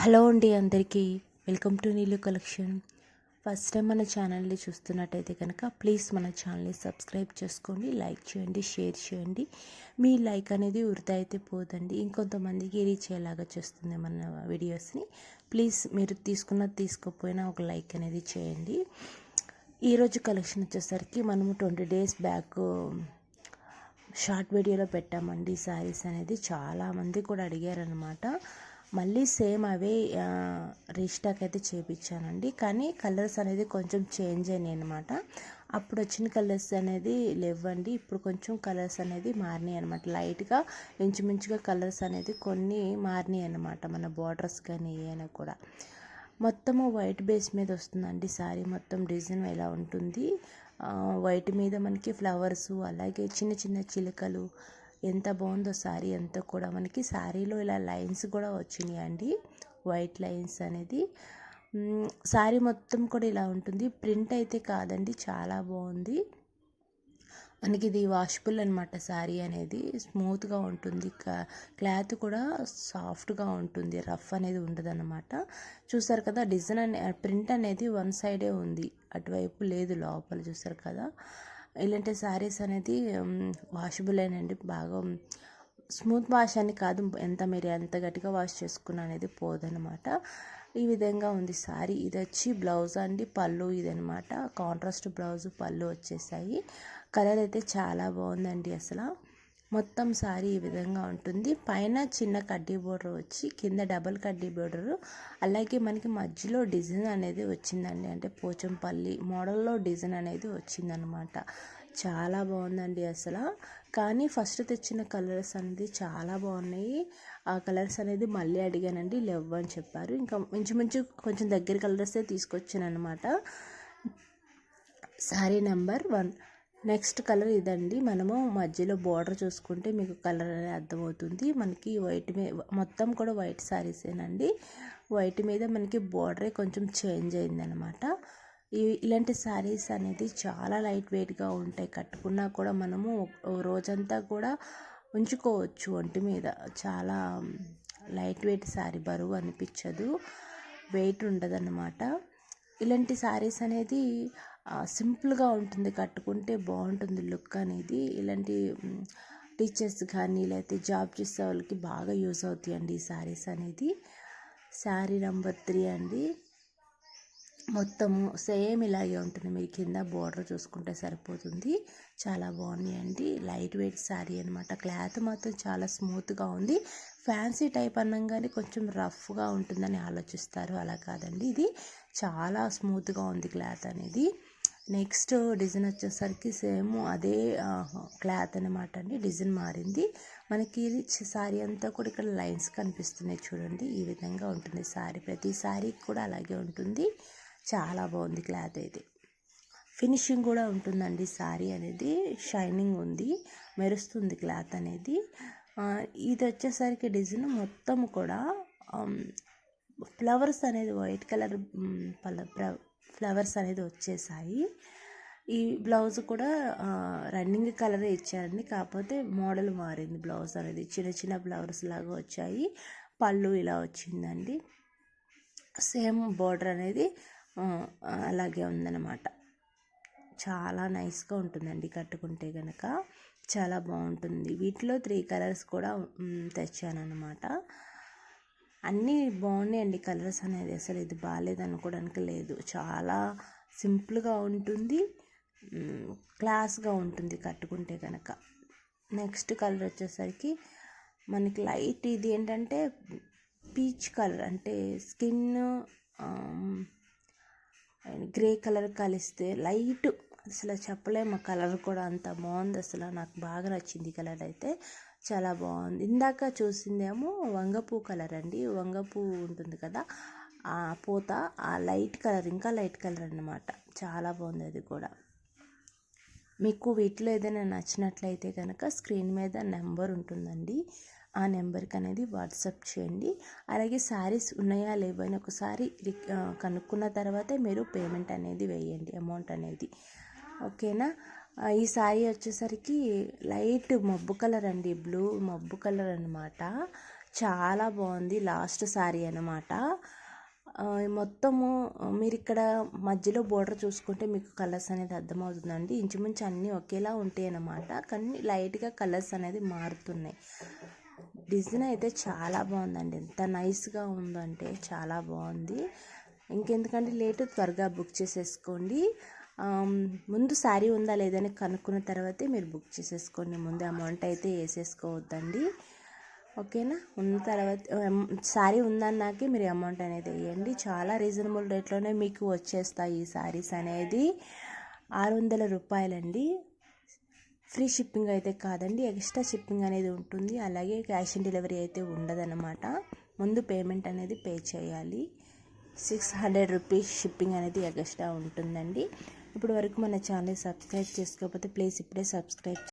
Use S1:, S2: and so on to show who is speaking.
S1: Hello అండి అందరికీ. Welcome to నీళ్ళు కలెక్షన్. ఫస్ట్ టైం మన ఛానల్ని చూస్తున్నట్టయితే కనుక ప్లీజ్ మన ఛానల్ని సబ్స్క్రైబ్ చేసుకోండి లైక్ చేయండి షేర్ చేయండి. మీ లైక్ అనేది వృధా అయితే పోదండి. ఇంకొంతమందికి రీచ్ అయ్యేలాగా చేస్తుంది మన వీడియోస్ని. ప్లీజ్ మీరు తీసుకున్నది తీసుకోకపోయినా ఒక లైక్ అనేది చేయండి. ఈరోజు కలెక్షన్ వచ్చేసరికి మనము ట్వంటీ డేస్ బ్యాక్ షార్ట్ వీడియోలో పెట్టామండి. శారీస్ అనేది చాలామంది కూడా అడిగారనమాట మళ్ళీ సేమ్ అవే రీస్టాక్ అయితే చేయించానండి కానీ కలర్స్ అనేది కొంచెం చేంజ్ అయినాయి అనమాట అప్పుడు వచ్చిన కలర్స్ అనేది లేవండి. ఇప్పుడు కొంచెం కలర్స్ అనేది మారినాయి అనమాట లైట్గా ఇంచుమించుగా కలర్స్ అనేది కొన్ని మారినాయి అనమాట మన బార్డర్స్ కానీ ఏమైనా కూడా. మొత్తము వైట్ బేస్ మీద వస్తుందండి శారీ మొత్తం డిజైన్ ఎలా ఉంటుంది? వైట్ మీద మనకి ఫ్లవర్స్ అలాగే చిన్న చిన్న చిలుకలు ఎంత బాగుందో శారీ అంతా కూడా మనకి. శారీలో ఇలా లైన్స్ కూడా వచ్చినాయి అండి. వైట్ లైన్స్ అనేది. శారీ మొత్తం కూడా ఇలా ఉంటుంది. ప్రింట్ అయితే కాదండి చాలా బాగుంది. మనకి ఇది వాషబుల్ అనమాట శారీ అనేది. స్మూత్గా ఉంటుంది. క్లాత్ కూడా సాఫ్ట్గా ఉంటుంది. రఫ్ అనేది ఉండదన్నమాట. చూసారు కదా డిజైన్ అనే ప్రింట్ అనేది వన్ సైడే ఉంది. అటువైపు లేదు లోపల చూసారు కదా. ఇలాంటి శారీస్ అనేది వాషబుల్ అయినండి. బాగా స్మూత్ వాష్ అని కాదు. ఎంత మీరు ఎంత గట్టిగా వాష్ చేసుకున్న అనేది పోదనమాట ఈ విధంగా ఉంది శారీ ఇది వచ్చి బ్లౌజ్ అండి పళ్ళు ఇదనమాట కాంట్రాస్ట్ బ్లౌజ్ పళ్ళు వచ్చేసాయి. కలర్ అయితే చాలా బాగుందండి అసలు. మొత్తం శారీ ఈ విధంగా ఉంటుంది. పైన చిన్న కడ్డీ బోర్డర్ వచ్చి కింద డబల్ కడ్డీ బోర్డర్. అలాగే మనకి మధ్యలో డిజైన్ అనేది వచ్చిందండి. అంటే పోచంపల్లి మోడల్లో డిజైన్ అనేది వచ్చిందనమాట. చాలా బాగుందండి అసలు. కానీ ఫస్ట్ తెచ్చిన కలర్స్ అనేది చాలా బాగున్నాయి. ఆ కలర్స్ అనేది మళ్ళీ అడిగానండి. లెవ్ అని చెప్పారు. ఇంకా ఇంచుమించు కొంచెం దగ్గర కలర్సే తీసుకొచ్చాను అనమాట sari number one next colour ఇదండి. మనము మధ్యలో బార్డర్ చూసుకుంటే మీకు కలర్ అనేది అర్థమవుతుంది. మనకి వైట్ మీద మొత్తం కూడా వైట్ శారీసేనండి వైట్ మీద మనకి బార్డరే కొంచెం చేంజ్ అయిందనమాట. ఈ ఇలాంటి శారీస్ అనేది చాలా లైట్ వెయిట్గా ఉంటాయి. కట్టుకున్నా కూడా మనము రోజంతా కూడా ఉంచుకోవచ్చు ఒంటి మీద. చాలా లైట్ వెయిట్ శారీ బరువు అనిపించదు. వెయిట్ ఉండదన్నమాట ఇలాంటి శారీస్ అనేది సింపుల్గా ఉంటుంది కట్టుకుంటే బాగుంటుంది లుక్ అనేది. ఇలాంటి టీచర్స్ కానీ లేకపోతే జాబ్ చేసే వాళ్ళకి బాగా యూజ్ అవుతాయండి ఈ శారీస్ అనేది. శారీ నెంబర్ త్రీ అండి. మొత్తము సేమ్ ఇలాగే ఉంటుంది. మీరు కింద బోర్డర్ చూసుకుంటే సరిపోతుంది. చాలా బాగున్నాయండి. లైట్ వెయిట్ శారీ అనమాట క్లాత్ మాత్రం చాలా స్మూత్గా ఉంది. ఫ్యాన్సీ టైప్ అన్నంగానే కొంచెం రఫ్గా ఉంటుందని ఆలోచిస్తారు. అలా కాదండి. ఇది చాలా స్మూత్గా ఉంది క్లాత్ అనేది. నెక్స్ట్ డిజైన్ వచ్చేసరికి సేమ్ అదే క్లాత్ అనమాట అండి. డిజైన్ మారింది. మనకి ఇది శారీ అంతా కూడా ఇక్కడ లైన్స్ కనిపిస్తున్నాయి చూడండి. ఈ విధంగా ఉంటుంది శారీ ప్రతి శారీ కూడా అలాగే ఉంటుంది. చాలా బాగుంది క్లాత్ అయితే. ఫినిషింగ్ కూడా ఉంటుందండి శారీ అనేది. షైనింగ్ ఉంది. మెరుస్తుంది క్లాత్ అనేది. ఇది వచ్చేసరికి డిజైన్ మొత్తం కూడా ఫ్లవర్స్ అనేది వైట్ కలర్ ఫ్లవర్స్ అనేది వచ్చేసాయి. ఈ బ్లౌజ్ కూడా రన్నింగ్ కలరే ఇచ్చారండి. కాకపోతే మోడల్ మారింది బ్లౌజ్ అనేది. చిన్న చిన్న ఫ్లవర్స్ లాగా వచ్చాయి. పళ్ళు ఇలా వచ్చిందండి. సేమ్ బార్డర్ అనేది అలాగే ఉందన్నమాట. చాలా నైస్గా ఉంటుందండి కట్టుకుంటే కనుక చాలా బాగుంటుంది. వీటిలో త్రీ కలర్స్ కూడా తెచ్చాను అనమాట అన్నీ బాగున్నాయండి కలర్స్ అనేది. అసలు ఇది బాగాలేదు అనుకోవడానికి లేదు. చాలా సింపుల్గా ఉంటుంది. క్లాస్గా ఉంటుంది కట్టుకుంటే కనుక నెక్స్ట్ కలర్ వచ్చేసరికి మనకి లైట్ ఇది ఏంటంటే పీచ్ కలర్. అంటే స్కిన్ గ్రే కలర్ కలిస్తే లైట్ అసలు చెప్పలేము కలర్ కూడా అంత బాగుంది. అసలు నాకు బాగా నచ్చింది కలర్ అయితే. చాలా బాగుంది. ఇందాక చూసిందేమో వంగపూ కలర్ అండి. వంగపూ ఉంటుంది కదా ఆ పూత ఆ లైట్ కలర్ ఇంకా లైట్ కలర్ అనమాట చాలా బాగుంది అది కూడా. మీకు వీటిలో ఏదైనా నచ్చినట్లయితే కనుక స్క్రీన్ మీద నెంబర్ ఉంటుందండి. ఆ నెంబర్కి అనేది వాట్సాప్ చేయండి. అలాగే శారీస్ ఉన్నాయా లేవని ఒకసారి కనుక్కున్న తర్వాతే మీరు పేమెంట్ అనేది వేయండి అమౌంట్ అనేది. ఓకేనా? ఈ శారీ వచ్చేసరికి లైట్ మబ్బు కలర్ అండి. బ్లూ మబ్బు కలర్ అనమాట చాలా బాగుంది లాస్ట్ శారీ అనమాట మొత్తము మీరు ఇక్కడ మధ్యలో బోర్డర్ చూసుకుంటే మీకు కలర్స్ అనేది అర్థమవుతుందండి. ఇంచుమించు అన్నీ ఒకేలా ఉంటాయి అన్నమాట. కానీ లైట్గా కలర్స్ అనేది మారుతున్నాయి. డిజైన్ అయితే చాలా బాగుందండి. ఎంత నైస్గా ఉందంటే చాలా బాగుంది. ఇంకెందుకంటే లేటు త్వరగా బుక్ చేసేసుకోండి. ముందు శారీ ఉందా లేదని కనుక్కున్న తర్వాతే మీరు బుక్ చేసేసుకోండి. ముందు అమౌంట్ అయితే వేసేసుకోవద్దండి. ఓకేనా? ఉన్న తర్వాత శారీ ఉందన్నాకే మీరు అమౌంట్ అనేది వేయండి. చాలా రీజనబుల్ రేట్లోనే మీకు వచ్చేస్తాయి ఈ శారీస్ అనేది. ఆరు వందల రూపాయలండి. ఫ్రీ షిప్పింగ్ అయితే కాదండి. ఎక్స్ట్రా షిప్పింగ్ అనేది ఉంటుంది. అలాగే క్యాష్ ఆన్ డెలివరీ అయితే ఉండదన్నమాట. ముందు పేమెంట్ అనేది పే చేయాలి. సిక్స్ హండ్రెడ్ రూపీస్ షిప్పింగ్ అనేది ఎక్స్ట్రా ఉంటుందండి. ఇప్పుడు వరకు మన ఛానల్ సబ్స్క్రైబ్ చేసుకోకపోతే ప్లీజ్ ఇప్పుడే సబ్స్క్రైబ్